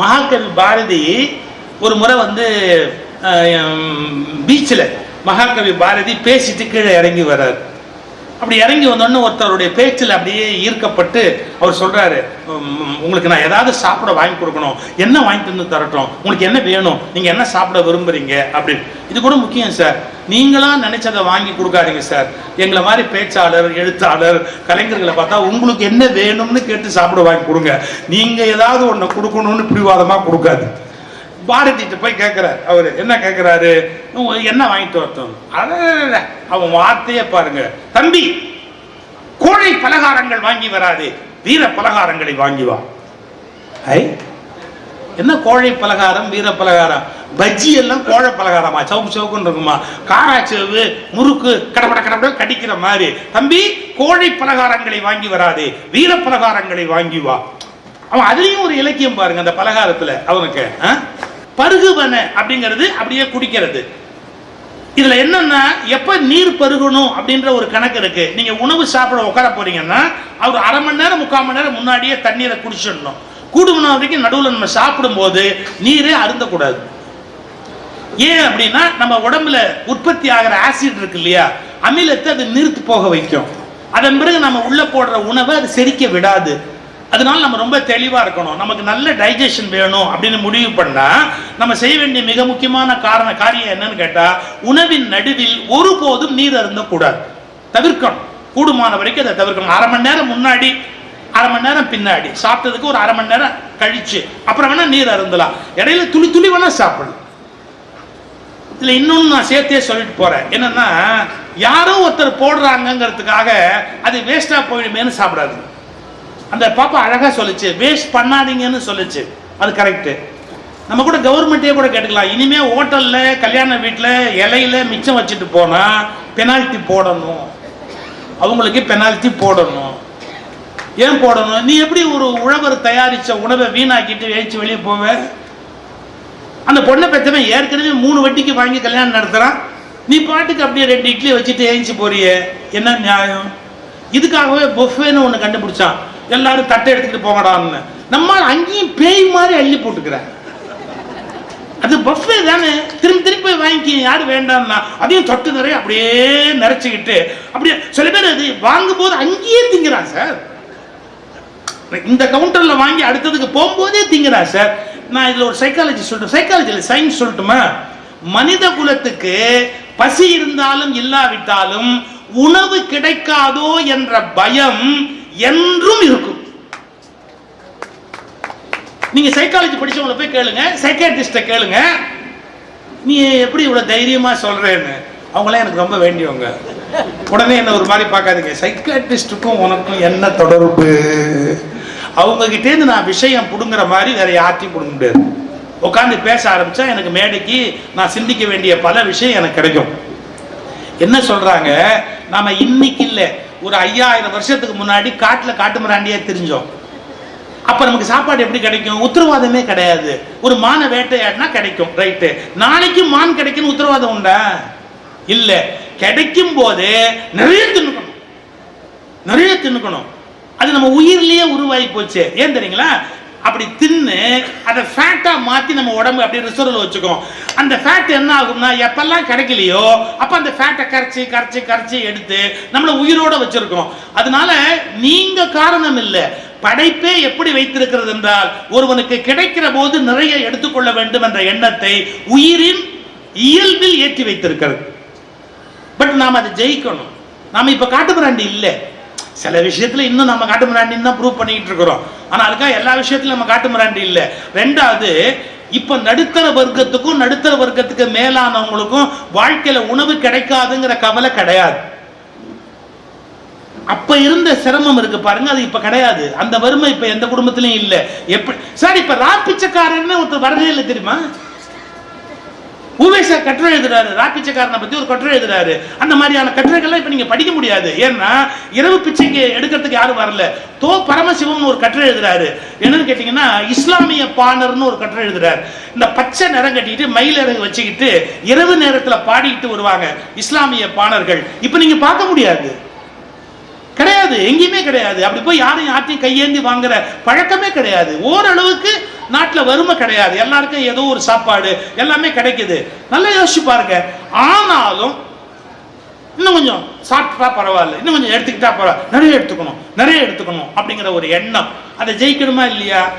மகாகவி பாரதி ஒரு முறை வந்து பீச்சில் மகாகவி பாரதி பேசிட்டு கீழே இறங்கி வர்றார். அப்படி இறங்கி வந்தோடனே ஒருத்தருடைய பேச்சில் அப்படியே ஈர்க்கப்பட்டு அவர் சொல்கிறாரு உங்களுக்கு நான் ஏதாவது சாப்பிட வாங்கி கொடுக்கணும். என்ன வாங்கிட்டு வந்து தரட்டும்? உங்களுக்கு என்ன வேணும்? நீங்கள் என்ன சாப்பிட விரும்புகிறீங்க அப்படின்னு. இது கூட முக்கியம் சார் நீங்களாக நினைச்சதை வாங்கி கொடுக்காதீங்க சார் எங்களை மாதிரி பேச்சாளர் எழுத்தாளர் கலைஞர்களை பார்த்தா உங்களுக்கு என்ன வேணும்னு கேட்டு சாப்பிட வாங்கி கொடுங்க. நீங்கள் ஏதாவது ஒன்று கொடுக்கணும்னு பிடிவாதமாக கொடுக்காது பாரதிட்ட போய் கேட்கிறார் அவரு என்ன கேட்கிறாரு என்ன வாங்கிட்டு வரட்டும்? அட அவன் வார்த்தையே பாருங்க. தம்பி கோழை பலகாரங்கள் வாங்கி வராது. வீர பலகாரங்களை வாங்கி வா. ஐ என்ன கோழை பலகாரம் வீர பலகாரம்? பஜ்ஜி எல்லாம் கோழை பலகாரமா? சவுக்கு சவுக்குன்னு இருக்குமா? காராச்சேவு முறுக்கு கடப்பட கடப்பட கடிக்கிற மாதிரி. தம்பி கோழை பலகாரங்களை வாங்கி வராது. வீர பலகாரங்களை வாங்கி வா. அவன் அதுலயும் ஒரு இலக்கியம் பாருங்க அந்த பலகாரத்துல அவனுக்கு ஆ? பருகுவன அப்படிங்கிறது அப்படியே குடிக்கிறது. இதுல என்னன்னா எப்ப நீர் பருகணும் அப்படின்ற ஒரு கணக்கு இருக்கு. நீங்க உணவு சாப்பிட உட்கார போறீங்கன்னா அவர் அரை மணி நேரம் முக்கால் மணி நேரம் முன்னாடியே தண்ணீரை குடிச்சிடணும். கூடுமன வரைக்கும் நடுவில் நம்ம சாப்பிடும்போது நீரே அருந்தக்கூடாது. ஏன் அப்படின்னா நம்ம உடம்புல உற்பத்தி ஆகிற ஆசிட் இருக்கு இல்லையா? அமிலத்தை அது நிறுத்து போக வைக்கும். அதன் பிறகு நம்ம உள்ள போடுற உணவை அது செரிக்க விடாது. அதனால நம்ம ரொம்ப தெளிவாக இருக்கணும். நமக்கு நல்ல டைஜஷன் வேணும் அப்படின்னு முடிவு பண்ணால் நம்ம செய்ய வேண்டிய மிக முக்கியமான காரண காரியம் என்னன்னு கேட்டால் உணவின் நடுவில் ஒருபோதும் நீர் அருந்தக்கூடாது தவிர்க்கணும். கூடுமான வரைக்கும் அதை தவிர்க்கணும். அரை மணி நேரம் முன்னாடி அரை மணி நேரம் பின்னாடி. சாப்பிட்டதுக்கு ஒரு அரை மணி நேரம் கழிச்சு அப்புறம் வேணால் நீர் அருந்தலாம். இடையில துளி துளி வேணால் சாப்பிடலாம். இதில் இன்னொன்று நான் சேர்த்தே சொல்லிட்டு போகிறேன் என்னன்னா யாரோ ஒருத்தர் போடுறாங்கங்கிறதுக்காக அது வேஸ்ட்டாக போயிடுமேன்னு சாப்பிடாது அந்த பாப்பா அழகாக சொல்லுச்சு வேஸ்ட் பண்ணாதீங்கன்னு சொல்லுச்சு. அது கரெக்டு நம்ம கூட கவர்மெண்ட்டே கூட கேட்டுக்கலாம். இனிமே ஹோட்டலில் கல்யாண வீட்டில் இலையில மிச்சம் வச்சுட்டு போனால் பெனால்ட்டி போடணும். அவங்களுக்கு பெனால்ட்டி போடணும். ஏன் போடணும்? நீ எப்படி ஒரு உழவர் தயாரித்த உணவை வீணாக்கிட்டு வேச்சு வெளியே போவ? அந்த பொண்ணை பெற்றவன் ஏற்கனவே மூணு வட்டிக்கு வாங்கி கல்யாணம் நடத்துகிறான் நீ பாட்டுக்கு அப்படியே ரெண்டு இட்லி வச்சுட்டு ஏஞ்சி போறியே? என்ன நியாயம்? இதுக்காகவே பொஃபேன்னு ஒன்று கண்டுபிடிச்சான். எல்லாரும் தட்டை எடுத்துக்கிட்டு போங்கடான்னு. நம்மால் அங்கேயும் பேய் மாதிரி அள்ளி போட்டுக்கிறான் அது பஃபே தானே. திரும்பி திரும்பி போய் வாங்கி யார் வேண்டாம்னா அதையும் தொட்டு நிறைய அப்படியே நிறைச்சிக்கிட்டு அப்படியே சில பேர் அது வாங்கும் போது அங்கேயே திங்கிறான் சார். இந்த கவுண்டர்ல வாங்கி அடுத்ததுக்கு போகும்போதே திங்கிறான் சார். நான் இதுல ஒரு சைக்காலஜி சொல்லிட்டு சைக்காலஜியில் சயின்ஸ் சொல்லட்டுமா? மனித குலத்துக்கு பசி இருந்தாலும் இல்லாவிட்டாலும் உணவு கிடைக்காதோ என்ற பயம் என்றும் இருக்கும். நீங்க சைக்காலஜி படிச்சவங்கள போய் கேளுங்க சைக்காட்ரிஸ்ட கேளுங்க. நீ எப்படி இவ்வளவு தைரியமா சொல்றேன்னு. அவங்களாம் எனக்கு ரொம்ப வேண்டியவங்க. உடனே என்ன ஒரு மாதிரி பார்க்காதீங்க. சைக்காட்ரிஸ்டுக்கும் உனக்கும் என்ன தொடர்பு? அவங்க கிட்டேருந்து நான் விஷயம் பிடுங்குற மாதிரி வேற யார்த்தையும் புடுங்க முடியாது. உட்காந்து பேச ஆரம்பிச்சா எனக்கு மேடைக்கு நான் சிந்திக்க வேண்டிய பல விஷயம் எனக்கு கிடைக்கும். என்ன சொல்றாங்க? நாம இன்னைக்கு இல்லை. ஒரு ஐயாயிரம் வருஷத்துக்கு முன்னாடி காட்டுல காட்டு மிராண்டியா தெரிஞ்சோம். அப்ப நமக்கு சாப்பாடு எப்படி கிடைக்கும்? உத்தரவாதமே கிடையாது. ஒரு மானை வேட்டையாடினா கிடைக்கும். ரைட்டு நாளைக்கு மான் கிடைக்கும்னு உத்தரவாதம் உண்டா? இல்ல. கிடைக்கும் போது நிறைய தின்னுக்கணும். நிறைய தின்னுக்கணும். அது நம்ம உயிர்லயே உருவாகி போச்சு. ஏன் தெரியுங்களா? அப்படி தின்னு அதை ஃபேட்டாக மாற்றி நம்ம உடம்பு அப்படியே ரிசர்வில் வச்சுக்கோம் அந்த ஃபேட் என்ன ஆகும்னா எப்பெல்லாம் கிடைக்கலையோ அப்போ அந்த ஃபேட்டை கரைச்சி கரைச்சி கரைச்சி எடுத்து நம்மளை உயிரோட வச்சுருக்கோம் அதனால நீங்கள் காரணம் இல்லை. படைப்பே எப்படி வைத்திருக்கிறது என்றால் ஒருவனுக்கு கிடைக்கிற போது நிறைய எடுத்துக்கொள்ள வேண்டும் என்ற எண்ணத்தை உயிரின் இயல்பில் ஏற்றி வைத்திருக்கிறது. பட் நாம் அதை ஜெயிக்கணும். நாம் இப்போ காட்டுமிராண்டி இல்லை. சில விஷயத்துல இன்னும் நம்ம காட்டு மிராண்டின்னு தான் ப்ரூவ் பண்ணிட்டு இருக்கிறோம். ஆனா அதுக்காக எல்லா விஷயத்துலையும் நம்ம காட்டு மிராண்டி இல்லை. ரெண்டாவது இப்ப நடுத்தர வர்க்கத்துக்கும் நடுத்தர வர்க்கத்துக்கு மேலானவங்களுக்கும் வாழ்க்கையில உணவு கிடைக்காதுங்கிற கவலை கிடையாது. அப்ப இருந்த சிரமம் இருக்கு பாருங்க அது இப்ப கிடையாது. அந்த வறுமை இப்ப எந்த குடும்பத்திலயும் இல்ல. எப்படி சார் இப்ப ராப்பிச்சக்காரன்னு ஒருத்தர் வரதே இல்லை தெரியுமா? உவேசா கட்டுரை எழுதுறாரு ராப்பிச்சைக்காரனை பத்தி ஒரு கட்டுரை எழுதுறாரு. அந்த மாதிரியான கட்டுரைகள்லாம் இப்ப நீங்க படிக்க முடியாது. ஏன்னா இரவு பிச்சைக்கு எடுக்கிறதுக்கு யாரும் வரல. தோ பரமசிவம்னு ஒரு கட்டுரை எழுதுறாரு. என்னன்னு கேட்டீங்கன்னா இஸ்லாமிய பாணர்னு ஒரு கட்டுரை எழுதுறாரு. இந்த பச்சை நிறம் கட்டிட்டு மயில் இறகு வச்சுக்கிட்டு இரவு நேரத்துல பாடிக்கிட்டு வருவாங்க இஸ்லாமிய பாணர்கள். இப்ப நீங்க பார்க்க முடியாது. கிடையாது. எங்கேயுமே கிடையாது. அப்படி போய் யாரையும் யார்ட்டையும் கையேந்தி வாங்குற பழக்கமே கிடையாது. ஓரளவுக்கு நாட்டில் வறுமை கிடையாது. எல்லாருக்கும் ஏதோ ஒரு சாப்பாடு எல்லாமே கிடைக்குது. நல்லா யோசிச்சு பாருங்க. ஆனாலும் இன்னும் கொஞ்சம் சாப்பிட்டா பரவாயில்ல. இன்னும் கொஞ்சம் எடுத்துக்கிட்டா பரவாயில்ல. நிறைய எடுத்துக்கணும். நிறைய எடுத்துக்கணும் அப்படிங்கிற ஒரு எண்ணம். அதை ஜெயிக்கணுமா இல்லையா?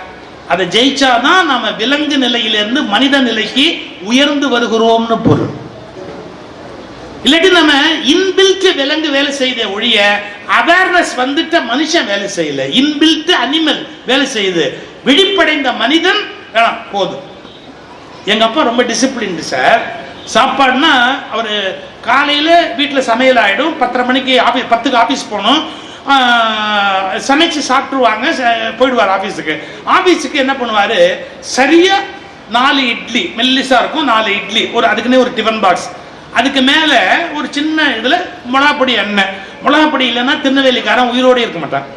அதை ஜெயிச்சாதான் நாம விலங்கு நிலையிலிருந்து மனித நிலைக்கு உயர்ந்து வருகிறோம்னு பொருள். இல்லாட்டி நம்ம இன்பில்ட் விலங்கு வேலை செய்த ஒழிய அவேர்னஸ் வந்துட்ட மனுஷன் வேலை செய்யல. இன்பில்ட் அனிமல் வேலை செய்யுது. விழிப்படைந்த மனிதன் போதும். எங்க அப்பா ரொம்ப டிசிப்ளின்டு சார் சாப்பாடுனா அவர் காலையில் வீட்டில் சமையல் ஆகிடும் பத்தரை மணிக்கு ஆஃபீஸ் பத்துக்கு ஆஃபீஸ் போகணும். சமைச்சு சாப்பிட்ருவாங்க ச- போயிடுவார் ஆஃபீஸுக்கு ஆஃபீஸுக்கு என்ன பண்ணுவார்? சரியாக நாலு இட்லி மெல்லிஸாக இருக்கும் நாலு இட்லி. ஒரு அதுக்குன்னே ஒரு டிஃபன் பாக்ஸ் அதுக்கு மேலே ஒரு சின்ன இதில் மிளகாப்பொடி எண்ணெய். மிளகாப்பொடி இல்லைன்னா திருநெல்வேலிக்காரன் உயிரோடு இருக்க மாட்டான்.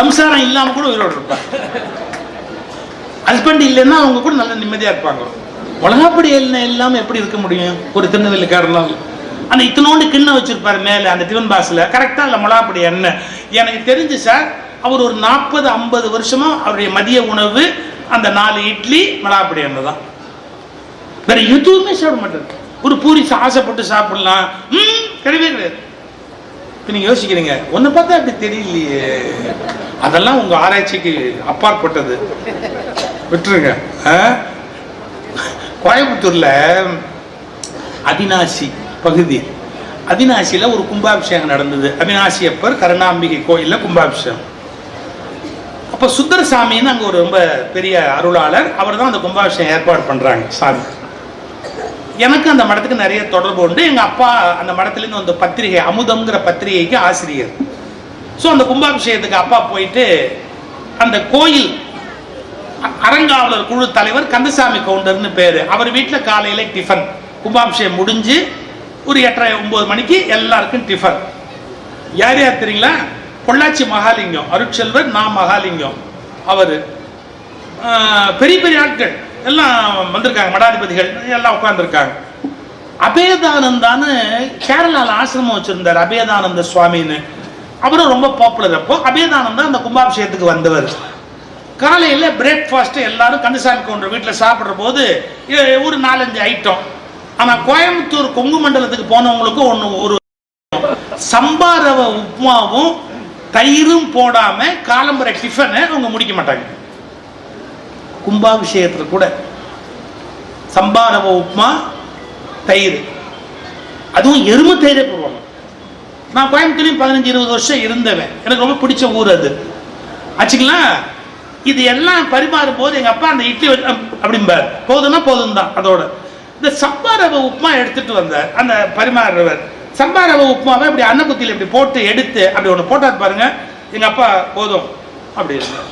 சம்சாரம் இல்லாமல் கூட உயிரோடு இருப்பான் ஹஸ்பண்ட் இல்லைன்னா அவங்க கூட நல்ல நிம்மதியா இருப்பாங்க. மிளகாப்பொடி எண்ணெய் இல்லாமல் எப்படி இருக்க முடியும்? ஒரு திருநெல்வேலிக்காரனால் அந்த இத்தனோண்டு கிண்ணம் வச்சிருப்பாரு மேலே அந்த டிஃபன் பாக்ஸ்ல கரெக்டாக இல்லை மிளகாப்பொடி எண்ணெய் எனக்கு தெரிஞ்சு சார் அவர் ஒரு நாற்பது ஐம்பது வருஷமாக அவருடைய மதிய உணவு அந்த நாலு இட்லி மிளகாப்பொடி எண்ணெய் தான். வேற எதுவுமே சாப்பிட மாட்டேன் ஒரு பூரி ஆசைப்பட்டு சாப்பிடலாம். ம் கிடையவே கிடையாது. இப்போ நீங்கள் யோசிக்கிறீங்க ஒன்று பார்த்தா அப்படி தெரியலையே. அதெல்லாம் உங்கள் ஆராய்ச்சிக்கு அப்பாற்பட்டது. விட்டுருங்க. கோயம்புத்தூரில் கோயம்புத்தூர்ல அவினாசி பகுதி. அவினாசியில் ஒரு கும்பாபிஷேகம் நடந்தது. அவினாசி அப்பர் கருணாம்பிகை கோயிலில் கும்பாபிஷேகம். அப்போ சுந்தரசாமின்னு அங்கே ஒரு ரொம்ப பெரிய அருளாளர் அவர் தான் அந்த கும்பாபிஷேகம் ஏற்பாடு பண்ணுறாங்க சாமி. எனக்கு அந்த மடத்துக்கு நிறைய தொடர்பு உண்டு. எங்கள் அப்பா அந்த மடத்துலேருந்து வந்த பத்திரிகை அமுதம்ங்கிற பத்திரிகைக்கு ஆசிரியர். ஸோ அந்த கும்பாபிஷேகத்துக்கு அப்பா போயிட்டு அந்த கோயில் அறங்காவலர் குழு தலைவர் கந்தசாமி கவுண்டர்னு பேர். அவர் வீட்டில் காலையில் டிஃபன் கும்பாபிஷேகம் முடிஞ்சு ஒரு எட்டரை ஒம்பது மணிக்கு எல்லாருக்கும் டிஃபன் யார் யார் தெரியுங்களா? பொள்ளாச்சி மகாலிங்கம் அருட்செல்வர் நான் மகாலிங்கம். அவர். பெரிய பெரிய ஆட்கள். எல்லாம் வந்திருக்காங்க மடாதிபதிகள் எல்லாம் உட்காந்துருக்காங்க அபேதானந்தான்னு கேரளாவில் ஆசிரமம் வச்சிருந்தார் அபேதானந்த சுவாமின்னு. அவரும் ரொம்ப பாப்புலர் அப்போ. அபேதானந்தா அந்த கும்பாபிஷேகத்துக்கு வந்தவர். காலையில் பிரேக்ஃபாஸ்ட் எல்லாரும் கந்தசாமி கவுண்டர் வீட்டில் சாப்பிட்ற போது ஒரு நாலஞ்சு ஐட்டம் ஆனால் கோயம்புத்தூர் கொங்கு மண்டலத்துக்கு போனவங்களுக்கும் ஒன்று ஒரு சம்பா ரவை உப்புமாவும் தயிரும் போடாம காலம்பரை டிஃபனை அவங்க முடிக்க மாட்டாங்க. கும்பாபிஷேகத்தில் கூட சம்பா ரவை உப்புமா தயிர். அதுவும் எருமை தயிரே போடுவாங்க. நான் கோயம்புத்தூர்லையும் பதினஞ்சு இருபது வருஷம் இருந்தவன். எனக்கு ரொம்ப பிடிச்ச ஊர் அது. ஆச்சுங்களா? இது எல்லாம் பரிமாறும் போது எங்கள் அப்பா அந்த இட்லி அப்படிம்பார். போதும்னா போதும் தான் அதோட. இந்த சம்பா ரவை உப்புமா எடுத்துட்டு வந்தார் அந்த பரிமாறுறவர். சம்பா ரவை உப்புமாவை இப்படி அன்னக்குத்தியில் இப்படி போட்டு எடுத்து அப்படி ஒன்று போட்டார் பாருங்க. எங்கள் அப்பா போதும் அப்படி இருந்தார்.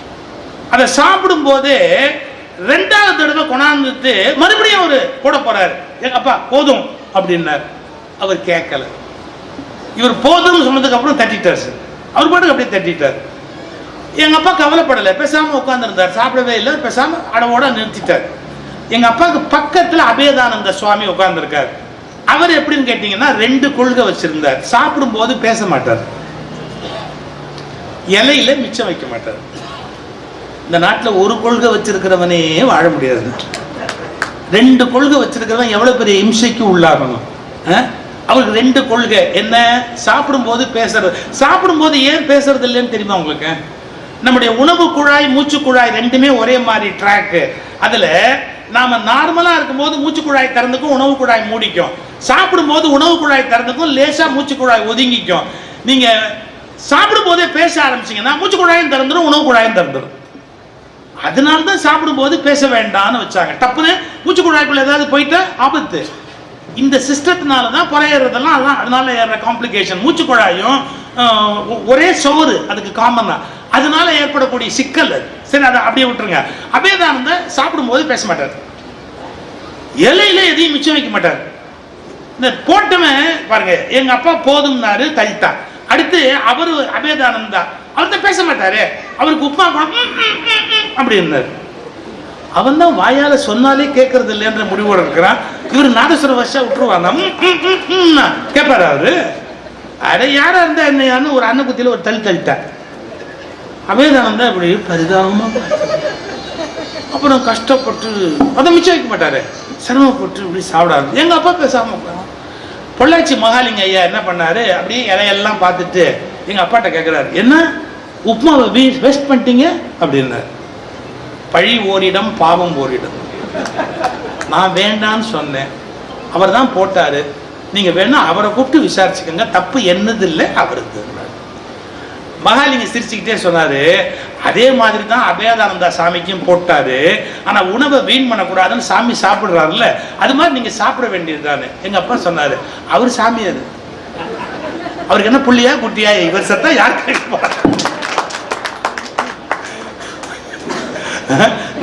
அதை சாப்பிடும் போதே ரெண்டாவது தடவை கொண்டாந்துட்டு மறுபடியும் அவர் போட போறாரு. எங்க அப்பா போதும் அப்படின்னார். அவர் கேட்கல. இவர் போதும்னு சொன்னதுக்கு அப்புறம் தட்டிட்டார் சார். அவர் பாட்டுக்கு அப்படியே தட்டிட்டார். எங்க அப்பா கவலைப்படலை. பேசாம உட்காந்துருந்தார் சாப்பிடவே இல்லை. பேசாமல் அடவோட நிறுத்திட்டார். எங்க அப்பாவுக்கு பக்கத்துல அபேதானந்த சுவாமி உட்காந்துருக்கார் அவர் எப்படின்னு கேட்டீங்கன்னா ரெண்டு கொள்கை வச்சுருந்தார். சாப்பிடும்போது பேச மாட்டார். இலையில மிச்சம் வைக்க மாட்டார். இந்த நாட்டுல ஒரு கொள்கை வச்சிருக்கிறவனே வாழ முடியாது. ரெண்டு கொள்கை வச்சிருக்கிறவன் எவ்வளவு பெரிய இம்சைக்கு உள்ளாகணும். ஆ? அவருக்கு ரெண்டு கொள்கை. என்ன? சாப்பிடும்போது பேசுறது. சாப்பிடும்போது ஏன் பேசுறது இல்லைன்னு தெரியுமா உங்களுக்கு? நம்முடைய உணவு குழாய் மூச்சு குழாய் ரெண்டுமே ஒரே மாதிரி ட்ராக்கு அதுல நாம நார்மலா இருக்கும்போது மூச்சு குழாய் திறந்துக்கும் உணவு குழாய் மூடிக்கும். சாப்பிடும்போது உணவு குழாய் திறந்துக்கும் லேசா மூச்சு குழாய் ஒதுங்கிக்கும். நீங்க சாப்பிடும் போதே பேச ஆரம்பிச்சீங்கன்னா மூச்சு குழாயும் திறந்துடும் உணவு குழாயும் திறந்துடும் அதனால தான் சாப்பிடும்போது பேச வேண்டாம்னு வச்சாங்க. டப்புன்னு மூச்சு குழாய்க்குள்ள ஏதாவது போயிட்டு ஆபத்து. இந்த சிஸ்டத்தினால தான் குறையிறதெல்லாம் அதான் அதனால ஏற காம்ப்ளிகேஷன் மூச்சு குழாயும் ஒரே சோறு அதுக்கு காமன் தான். அதனால ஏற்படக்கூடிய சிக்கல் அது. சரி அதை அப்படியே விட்டுருங்க. அபேதானந்த சாப்பிடும்போது பேச மாட்டார். இலையில எதையும் மிச்சம் வைக்க மாட்டார். இந்த போட்டவன் பாருங்க எங்க அப்பா போதும்னாரு தைத்தா அடுத்து அவரு அபேதானந்தா. அவர்கிட்ட பேச மாட்டாரு. அவருக்கு உப்மா அப்படி இருந்தார். அவன் தான் வாயால சொன்னாலே கேட்கறது இல்லைன்ற முடிவோட இருக்கிறான். இவர் நாதஸ்வர வருஷம் விட்டுருவாங்க. கேட்பாரு அவரு. அட யாரா இருந்தா என்னையான்னு ஒரு அன்னக்குத்தியில ஒரு தள்ளி தள்ளிட்டார். அபேதானந்தா இப்படி பரிதாபமா அப்புறம் கஷ்டப்பட்டு அதை மிச்சம் வைக்க மாட்டாரு. சிரமப்பட்டு இப்படி சாப்பிடாரு. எங்க அப்பா பேசாம பொள்ளாச்சி மகாலிங்க ஐயா என்ன பண்ணாரு? அப்படியே இலையெல்லாம் பார்த்துட்டு எங்க அப்பாட்ட கேட்குறாரு என்ன? உப்புமாவை வீ வேஸ்ட் பண்ணிட்டீங்க? அப்படின்னாரு. பழி ஓரிடம் பாவம் ஓரிடம். நான் வேண்டான்னு சொன்னேன். அவர் தான் போட்டாரு. நீங்க வேணால் அவரை கூப்பிட்டு விசாரிச்சுக்கோங்க. தப்பு என்னது இல்லை அவருக்கு மகாலிங்க சிரிச்சுக்கிட்டே சொன்னாரு அதே மாதிரி தான் அபேதானந்தா சாமிக்கும் போட்டாரு. ஆனா உணவை வீண் பண்ணக்கூடாதுன்னு சாமி சாப்பிடுறாருல்ல. அது மாதிரி நீங்க சாப்பிட வேண்டியதுதானே. எங்க அப்பா சொன்னார் அவர் சாமி அது. அவருக்கு என்ன புள்ளியா குட்டியா? இவர் சத்தா யார் கேட்க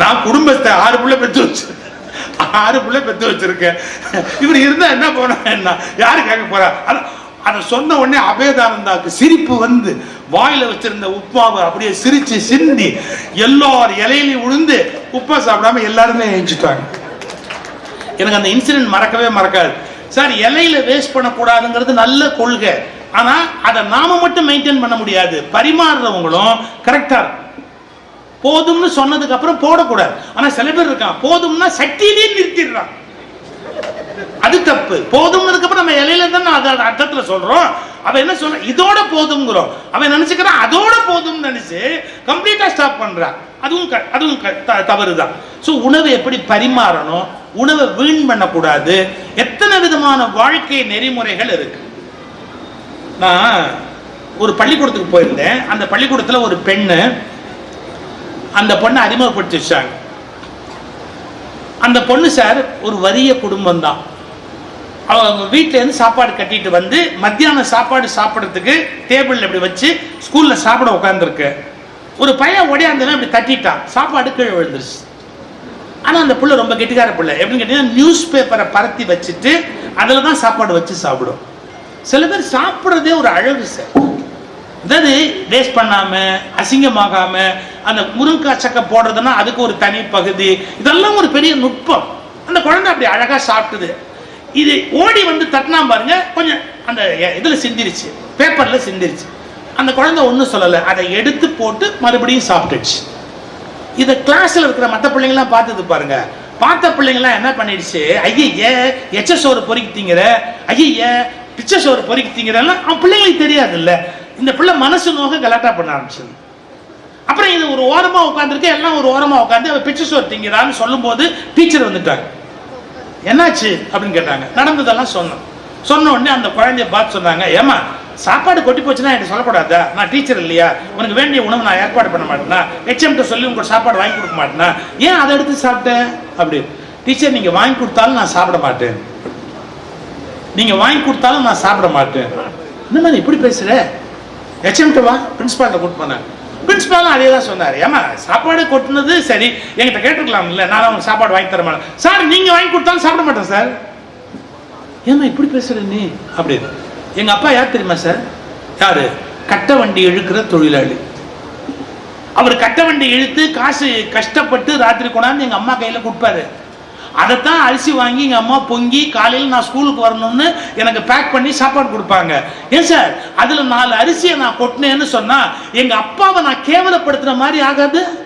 நான் குடும்பத்தை ஆறு புள்ள பெற்று வச்சிருக்கேன். ஆறு பிள்ளை பெற்று வச்சிருக்கேன். இவர் இருந்தா என்ன போனா என்ன? யாரு கேட்க போறா? அதை சொன்ன உடனே அபேதானந்தாக்கு சிரிப்பு வந்து வாயில வச்சிருந்த உப்மாவை அப்படியே சிரிச்சு சிந்தி எல்லார் இலையிலையும் உளுந்து உப்பா சாப்பிடாம எல்லாருமே எழுந்துட்டாங்க எனக்கு அந்த இன்சிடென்ட் மறக்கவே மறக்காது. சார் இலையில வேஸ்ட் பண்ணக்கூடாதுங்கிறது நல்ல கொள்கை. ஆனா அதை நாம மட்டும் மெயின்டைன் பண்ண முடியாது. பரிமாறுறவங்களும் கரெக்டா இருக்கும் போதும்னு சொன்னதுக்கு அப்புறம் போடக்கூடாது. ஆனா சில பேர் இருக்கான் போதும்னா சட்டியிலேயே நிறுத்திடுறான் அது தப்பு. போதும்னதுக்கு அப்புறம் நம்ம இலையில தானே அதோட அர்த்தத்துல சொல்றோம். அவன் என்ன சொல்ற? இதோட போதும்ங்கிறோம். அவன் நினைச்சுக்கிறான் அதோட போதும்னு நினைச்சு கம்ப்ளீட்டா ஸ்டாப் பண்றான் அதுவும் க- அதுவும் க- த- தவறுதான். ஸோ உணவை எப்படி பரிமாறணும்? உணவை வீண் பண்ணக்கூடாது. எத்தனை விதமான வாழ்க்கை நெறிமுறைகள் இருக்கு? நான் ஒரு பள்ளிக்கூடத்துக்கு போயிருந்தேன். அந்த பள்ளிக்கூடத்துல ஒரு பெண்ணு அந்த பொண்ணை அறிமுகப்படுத்தி வச்சாங்க அந்த பொண்ணு சார் ஒரு வறிய குடும்பம் தான் அவங்க வீட்டிலேருந்து சாப்பாடு கட்டிட்டு வந்து மத்தியானம் சாப்பாடு சாப்பிட்றதுக்கு டேபிளில் இப்படி வச்சு ஸ்கூலில் சாப்பிட உட்காந்துருக்கு ஒரு பையன் ஒடையாந்தவன் இப்படி தட்டிட்டான். சாப்பாடு கீழே விழுந்துருச்சு. ஆனால் அந்த புள்ள ரொம்ப கெட்டிக்கார புள்ள. எப்படின்னு கேட்டீங்கன்னா நியூஸ் பேப்பரை பரத்தி வச்சுட்டு அதில் தான் சாப்பாடு வச்சு சாப்பிடும். சில பேர் சாப்பிட்றதே ஒரு அழகு சார். அதாவது வேஸ்ட் பண்ணாம அசிங்கமாகாம அந்த முருங்கைக்காய் சக்கை போடுறதுன்னா அதுக்கு ஒரு தனி பகுதி. இதெல்லாம் ஒரு பெரிய நுட்பம். அந்த குழந்தை அப்படி அழகா சாப்பிட்டுது. இது ஓடி வந்து தட்டினா பாருங்க கொஞ்சம் அந்த இதில் சிந்திருச்சு. பேப்பர்ல சிந்திருச்சு. அந்த குழந்தை ஒன்றும் சொல்லலை. அதை எடுத்து போட்டு மறுபடியும் சாப்பிட்டுச்சு. இதை கிளாஸில் இருக்கிற மற்ற பிள்ளைங்களாம் பார்த்தது பாருங்க. பார்த்த பிள்ளைங்களாம் என்ன பண்ணிடுச்சு? ஐய எச்ச சோறு பொறிக்கிட்டீங்கிற. ஐயையே ஐய பிச்சை சோறு பொறிக்கிட்டீங்கிறலாம் அவன் பிள்ளைங்களுக்கு தெரியாது இல்லை இந்த பிள்ளை மனசு நோக்க கலாட்டா பண்ண ஆரம்பிச்சது. அப்புறம் இது ஒரு ஓரமா உட்காந்துருக்கு எல்லாம் ஒரு ஓரமா உட்காந்து அவ பிச்சு சோறு திங்கிறான்னு சொல்லும்போது டீச்சர் வந்துட்டாங்க. என்னாச்சு? அப்படின்னு கேட்டாங்க. நடந்ததெல்லாம் சொன்னோம். சொன்ன உடனே அந்த குழந்தைய பார்த்து சொன்னாங்க ஏமா சாப்பாடு கொட்டி போச்சுன்னா என்கிட்ட சொல்லக்கூடாதா நான் டீச்சர் இல்லையா? உனக்கு வேண்டிய உணவு நான் ஏற்பாடு பண்ண மாட்டேனா? HM ஹெச்எம்கிட்ட சொல்லி உங்களுக்கு சாப்பாடு வாங்கி கொடுக்க மாட்டேனா? ஏன் அதை எடுத்து சாப்பிட்டேன்? அப்படி. டீச்சர் நீங்க வாங்கி கொடுத்தாலும் நான் சாப்பிட மாட்டேன். நீங்க வாங்கி கொடுத்தாலும் நான் சாப்பிட மாட்டேன். என்ன மாதிரி இப்படி பேசுற? ஹெச்எம்கிட்ட வா? பிரின்ஸ்பாலில் கூட்டு போனேன் பிரின்ஸ்பாலும் அதே தான் சொன்னார். ஏமா சாப்பாடு கொட்டினது சரி என்கிட்ட கேட்டுருக்கலாம் இல்லை நான் உங்களுக்கு சாப்பாடு வாங்கி தர சார் நீங்கள் வாங்கி கொடுத்தாலும் சாப்பிட மாட்டேன் சார். ஏமா இப்படி பேசுகிற நீ? அப்படின்னு. எங்கள் அப்பா யார் தெரியுமா சார்? யார்? கட்ட வண்டி இழுக்கிற தொழிலாளி. அவர் கட்ட வண்டி இழுத்து காசு கஷ்டப்பட்டு ராத்திரி கொண்டாந்து எங்கள் அம்மா கையில் கொடுப்பாரு. அதைத்தான் அரிசி வாங்கி எங்கள் அம்மா பொங்கி காலையில் நான் ஸ்கூலுக்கு வரணும்னு எனக்கு பேக் பண்ணி சாப்பாடு கொடுப்பாங்க. ஏன் சார்? அதில் நாலு அரிசியை நான் கொட்டினேன்னு சொன்னால் எங்கள் அப்பாவை நான் கேவலப்படுத்துகிற மாதிரி ஆகாது?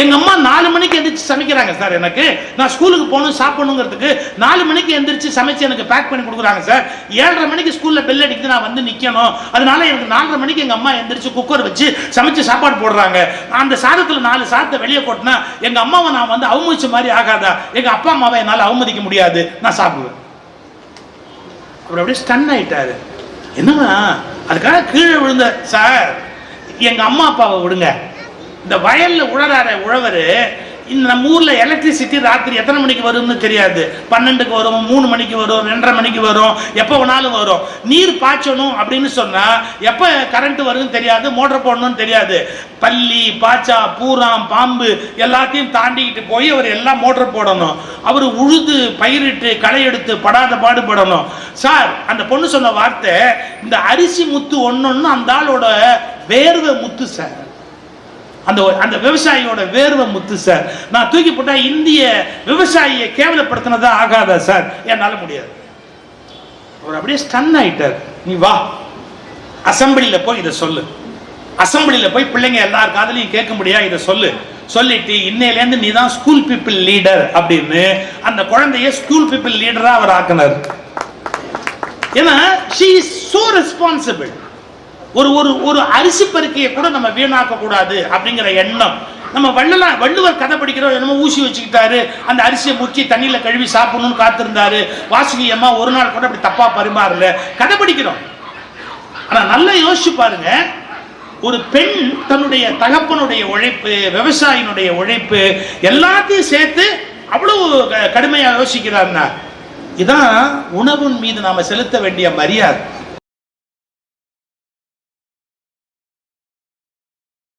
எங்க அம்மா நாலு மணிக்கு எந்திரிச்சு சமைக்கிறாங்க சார் எனக்கு. நான் ஸ்கூலுக்கு போகணும் சாப்பிடணுங்கிறதுக்கு நாலு மணிக்கு எந்திரிச்சு சமைச்சு எனக்கு பேக் பண்ணி கொடுக்குறாங்க சார். ஏழரை மணிக்கு ஸ்கூல்ல பெல் அடிக்குது நான் வந்து நிக்கணும். அதனால எனக்கு நாலரை மணிக்கு எங்க அம்மா எந்திரிச்சு குக்கர் வச்சு சமைச்சு சாப்பாடு போடுறாங்க. அந்த சாதத்துல நாலு சாதத்தை வெளியே கொட்டினா எங்க அம்மாவை நான் வந்து அவமதிச்ச மாதிரி ஆகாதா? எங்க அப்பா அம்மாவை என்னால அவமதிக்க முடியாது. நான் சாப்பிடுவேன். அவர் அப்படியே ஸ்டன் ஆயிட்டாரு. என்னவா அதுக்காக கீழே விழுந்த சார். எங்க அம்மா அப்பாவை விடுங்க. இந்த வயலில் உழறார உழவர் இந்த நம்ம ஊரில் எலக்ட்ரிசிட்டி ராத்திரி எத்தனை மணிக்கு வரும்னு தெரியாது. பன்னெண்டுக்கு வரும் மூணு மணிக்கு வரும் ரெண்டரை மணிக்கு வரும் எப்போ வேணாலும் வரும். நீர் பாய்ச்சணும் அப்படின்னு சொன்னால் எப்போ கரண்ட் வருதுன்னு தெரியாது மோட்டர் போடணும்னு தெரியாது. பள்ளி பாச்சா பூராம் பாம்பு எல்லாத்தையும் தாண்டிக்கிட்டு போய் அவர் எல்லாம் மோட்டர் போடணும். அவர் உழுது பயிரிட்டு களை எடுத்து படாத பாடுபடணும். சார் அந்த பொண்ணு சொன்ன வார்த்தை இந்த அரிசி முத்து ஒன்று ஒன்று அந்த ஆளோட வேர்வை முத்து சார். அந்த அந்த விவசாயியோட வேர்வை முத்து சார். நான் தூக்கி போட்டா இந்திய விவசாயியை கேவலப்படுத்தினதா ஆகாதா சார்? என்னால முடியாது. அவர் அப்படியே ஸ்டன் ஆயிட்டார். நீ வா. அசம்பிளியில் போய் இதை சொல்லு. அசம்பிளியில் போய் பிள்ளைங்க எல்லார் காதலையும் முடியாது இதை சொல்லு. சொல்லிட்டு இன்னையிலேருந்து நீ தான் ஸ்கூல் பீப்புள் லீடர் அப்படின்னு அந்த குழந்தைய ஸ்கூல் பீப்புள் லீடரா அவர் ஆக்கினார். ஏன்னா ஷீ இஸ் சோ ரெஸ்பான்சிபிள் ஒரு ஒரு ஒரு அரிசி பெருக்கையை கூட நம்ம வீணாக்க கூடாது அப்படிங்கிற எண்ணம். நம்ம வள்ளலாம் வள்ளுவர் கதை படிக்கிறோம் என்னமோ ஊசி வச்சுக்கிட்டாரு. அந்த அரிசியை முச்சி தண்ணியில கழுவி சாப்பிடணும்னு காத்திருந்தாரு. வாசுகி அம்மா ஒரு நாள் கூட அப்படி தப்பாக பரிமாறல. கதை படிக்கிறோம். ஆனா நல்லா யோசிச்சு பாருங்க. ஒரு பெண் தன்னுடைய தகப்பனுடைய உழைப்பு விவசாயினுடைய உழைப்பு எல்லாத்தையும் சேர்த்து அவ்வளவு க- கடுமையா யோசிக்கிறார்னா இதான் உணவின் மீது நாம செலுத்த வேண்டிய மரியாதை.